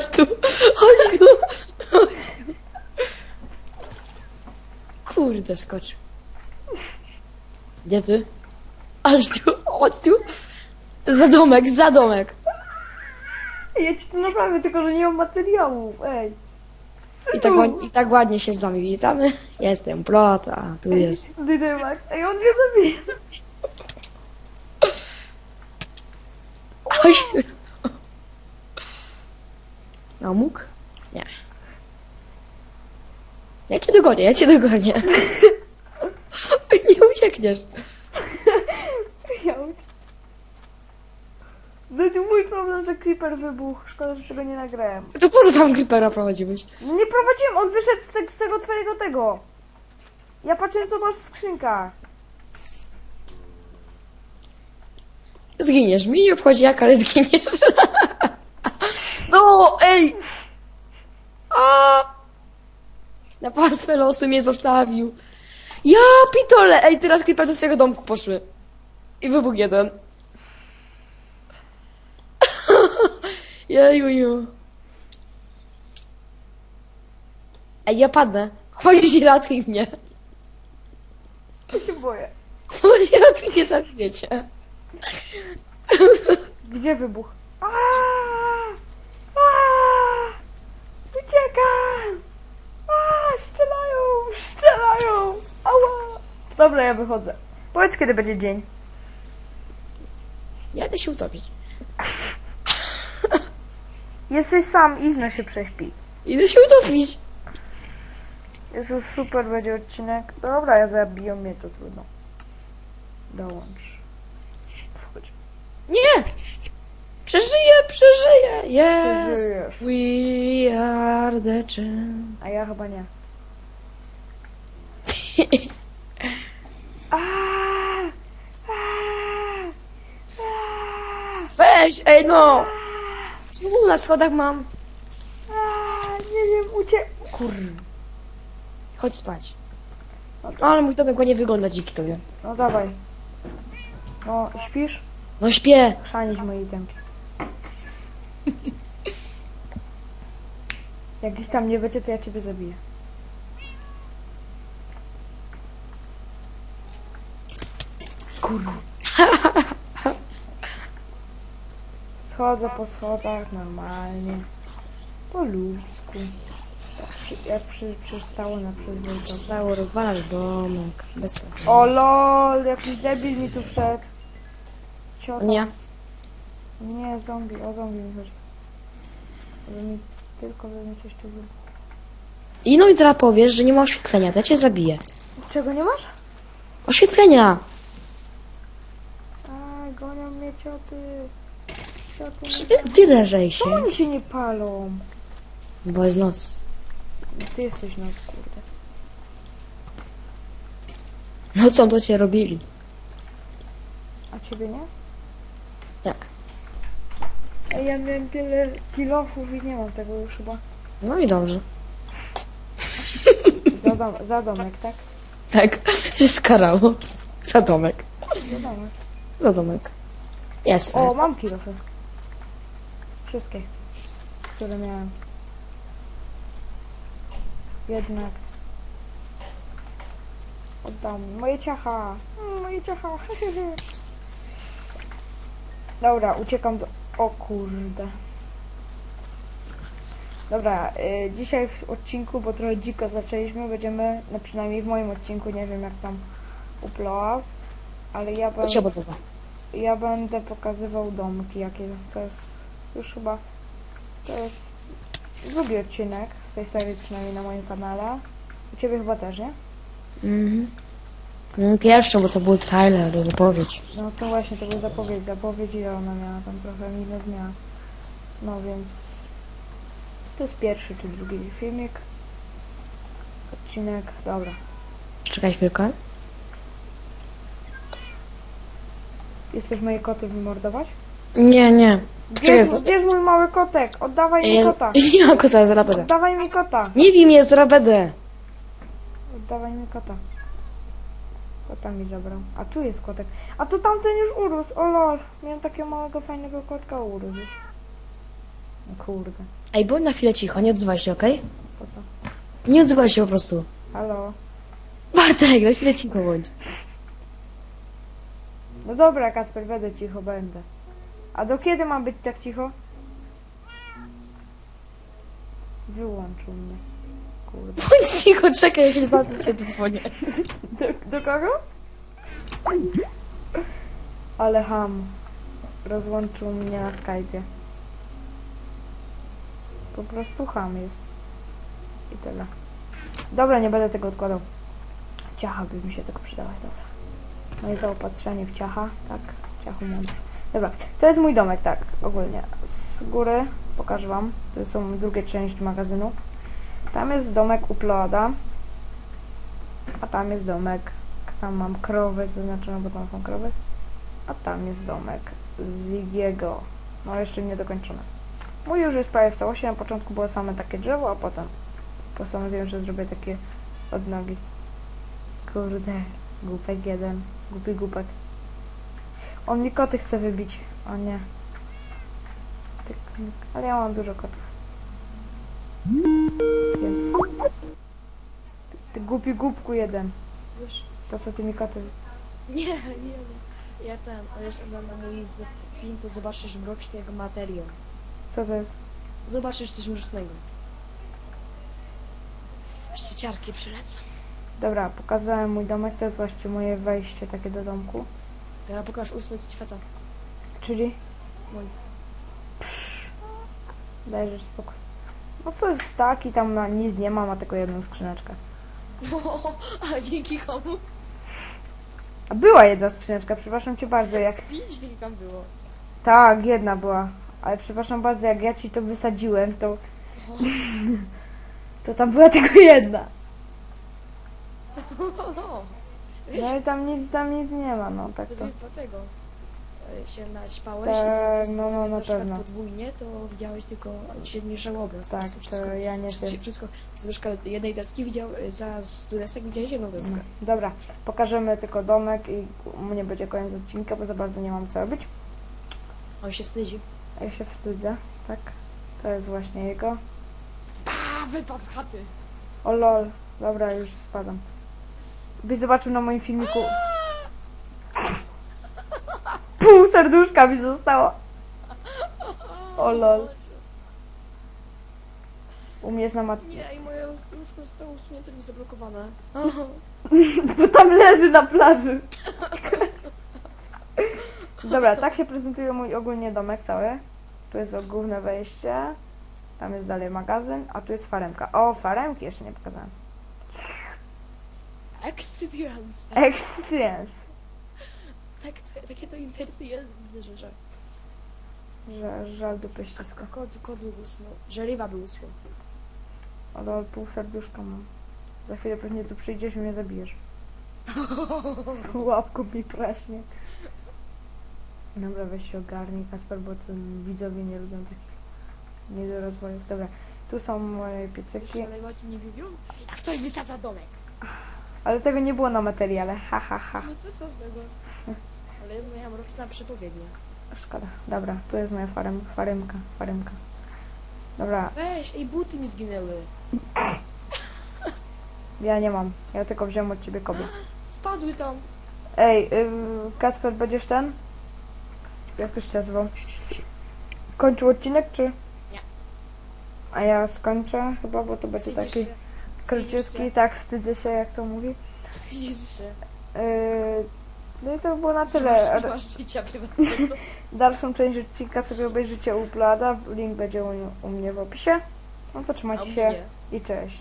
Chodź tu, chodź tu, chodź tu. Kurde, skocz. Gdzie ty? Chodź tu, chodź tu. Za domek, za domek. Ja ci to naprawię, tylko że nie mam materiału, ej. I tak, I tak ładnie się z wami witamy. Jestem Plot, a tu jest... DJ Max, ej, on mnie zabije. Chodź. No mógł? Nie. Ja cię dogonię, ja cię dogonię. Nie uciekniesz. No to mój problem, że creeper wybuchł. Szkoda, że tego nie nagrałem. To po co tam creepera prowadziłeś? Nie prowadziłem, on wyszedł z, te- z tego twojego tego. Ja patrzyłem, co masz w skrzynkach. Zginiesz. Mi nie obchodzi jak, ale zginiesz. No, ej! A! Na pastwę losu mnie zostawił. Ja pitole! Ej, teraz creeper do swojego domku poszły. I wybuch jeden. Jejuju. Ej, ja padnę. Chodź i ratuj mnie. Ja się boję. Chodź i ratuj mnie, zabijecie. Gdzie wybuch? Dobra, ja wychodzę. Powiedz, kiedy będzie dzień. Jadę się utopić. Jesteś sam, Izna się prześpi. Idę się utopić. Jezu, super będzie odcinek. Dobra, ja zabiję mnie, to trudno. Dołącz. Wchodź. Nie! Przeżyję, przeżyję! Yes! Przeżyjesz. We are the champ. A ja chyba nie. Weź, ej no! Czemu na schodach mam? Nie wiem, ucie... Kur... Chodź spać. Ale mój domek ładnie wygląda dziki tobie. No dawaj. No, śpisz? No śpię. Chrzanić moje itemki. Jak ich tam nie będzie, to ja ciebie zabiję. Kurwa. Schodzę po schodach normalnie. Po ludzku. Jak przy, przystało na przyzwoitość. Przestało rozwalać domek. Bez problemu. O lol, jakiś debil mi tu wszedł. Ciota. Nie. Nie, zombie, o zombie mi chodzi. Żeby mi, tylko żeby mi coś tu było. I no i teraz powiesz, że nie ma oświetlenia, to ja cię zabiję. Czego nie masz? Oświetlenia! A, cioty. Cioty Wy, wyrażaj się. Czemu oni się nie palą? Bo jest noc. Ty jesteś noc, kurde. No co to cię robili? A ciebie nie? Nie. Ej, ja miałem tyle kilofów i nie mam tego już chyba. No i dobrze. Za, dom, za domek, tak? Tak, się skarało. Za domek. Za domek. Za domek. Jest. O, mam kilofy. Wszystkie, które miałem. Jednak. Oddam. Moje ciacha. Mm, Moje ciacha. Dobra, uciekam do... O kurde. Dobra, y, dzisiaj w odcinku, bo trochę dziko zaczęliśmy, będziemy, no przynajmniej w moim odcinku, nie wiem jak tam upload, ale ja będę... Ja będę pokazywał domki, jakie to jest już chyba to jest drugi odcinek z tej serii przynajmniej na moim kanale. U ciebie chyba też, nie? Mhm. No, Pierwsze, bo to był trailer, zapowiedź. No to właśnie to był zapowiedź, zapowiedź i ona miała tam trochę minut miała. No więc to jest pierwszy czy drugi filmik. Odcinek, dobra. Czekaj chwilkę. Chcesz moje koty wymordować? Nie, nie. Gdzie, Czekaj, jest, za- gdzie jest mój mały kotek? Oddawaj mi Ja, kota! nie mam kota, zaraz będę. Oddawaj mi kota! Nie wiem, jest, zaraz będę. Oddawaj mi kota. Kota mi zabrał. A tu jest kotek. A to tamten już urósł. O lol. Miałem takiego małego, fajnego kotka, urósł już. No Kurde. Ej, bądź na chwilę cicho, nie odzywaj się, okej? Po co? Nie odzywaj się po prostu. Halo? Bartek, na chwilę cicho bądź. No dobra, Kasper, będę cicho, będę. A do kiedy mam być tak cicho? Wyłączył mnie. Kurde. Bądź cicho, czekaj, ja chwilę zobaczę cię dzwonię. Do, do kogo? Ale ham. Rozłączył mnie na Skype'ie. Po prostu ham jest. I tyle. Dobra, nie będę tego odkładał. Ciacha by mi się tego przydawać, dobra. No i zaopatrzenie w ciacha, tak. Ciachu mądrze. Dobra, to jest mój domek, tak, ogólnie. Z góry pokażę wam. To są drugie część magazynu. Tam jest domek Uploada. A tam jest domek. Tam mam krowy zaznaczone, bo tam są krowy. A tam jest domek Zigiego. No jeszcze nie dokończone. Mój już jest prawie w całości. Na początku było same takie drzewo, a potem postanowiłem, że zrobię takie odnogi. Kurde, głupek jeden. Głupi głupek. On mi koty chce wybić. O nie. Ale ja mam dużo kotów. Więc... Ty, ty głupi głupku jeden. Wiesz, To co ty mi koty... nie, nie, ja ten, ale już oglądam mój z- film, to zobaczysz mrocznego materiał. Co to jest? Zobaczysz coś mrocznego. Jeszcze ciarki przylecą. Dobra, pokazałem mój domek, to jest właśnie moje wejście takie do domku. Teraz pokaż usłyć świata. Czyli? Mój. Dajesz spokój. No to jest taki, tam na nic nie ma, ma tylko jedną skrzyneczkę. A dzięki komu? A była jedna skrzyneczka, przepraszam cię bardzo, jak... Z pięć tam było. Tak, jedna była. Ale przepraszam bardzo, jak ja ci to wysadziłem, to... To tam była tylko jedna. No i tam nic, tam nic nie ma, no tak To ty po tego e, się naćpałeś Tak, i zamiast no, no, sobie na pewno. podwójnie, to widziałeś tylko, się zmniejszał obraz. po Tak, prostu to wszystko, ja nie wiem. wszystko z jednej deski widział, e, za stu desek widziałeś jedną deskę. No, Dobra, pokażemy tylko domek i u mnie będzie koniec odcinka, bo za bardzo nie mam co robić. On się wstydzi. A ja się wstydzę, tak? To jest właśnie jego. A, wypadł z chaty. O lol, dobra, już spadam. Byś zobaczył na moim filmiku. Pół serduszka mi zostało. O lol. U mnie jest na mat... Nie, i moje łóżko zostało usunięte mi zablokowane. Bo tam leży na plaży. Dobra, tak się prezentuje mój ogólnie domek cały. Tu jest główne wejście. Tam jest dalej magazyn, a tu jest faremka. O, faremki jeszcze nie pokazałem. Ekscytujące. Experience. Tak, to, takie to interesujące rzeczy. Że, żal dupy ściska. Kot, kot by usnął. Że ryba by. O, lol, pół serduszka mam. Za chwilę pewnie tu przyjdziesz i mnie zabijesz. Łapką mi praśnie. Dobra, weź się ogarnij, Kasper, bo ten widzowie nie lubią takich niedorozwojów. Dobra, tu są moje piecyki, Ale nie lubią? Jak ktoś wysadza domek. Ale tego nie było na materiale, ha, ha, ha. No to co z tego? Ale jest moja mroczna przepowiednia. Szkoda. Dobra, tu jest moja farem, faremka, faremka. Dobra, Weź, ej, buty mi zginęły. ja nie mam, ja tylko wziąłem od ciebie kobiet. Spadły tam. Ej, yy, Kacper, będziesz ten? Jak to się nazywał? Kończył odcinek, czy? Nie. A ja skończę chyba, bo to będzie taki się? Króciutki, tak, wstydzę się, jak to mówi. Wstydzisz się. Yy, no i to by było na tyle. Masz, nie masz życia prywatnego. Dalszą część odcinka sobie obejrzycie u Plada, link będzie u, u mnie w opisie. No to trzymajcie się i cześć.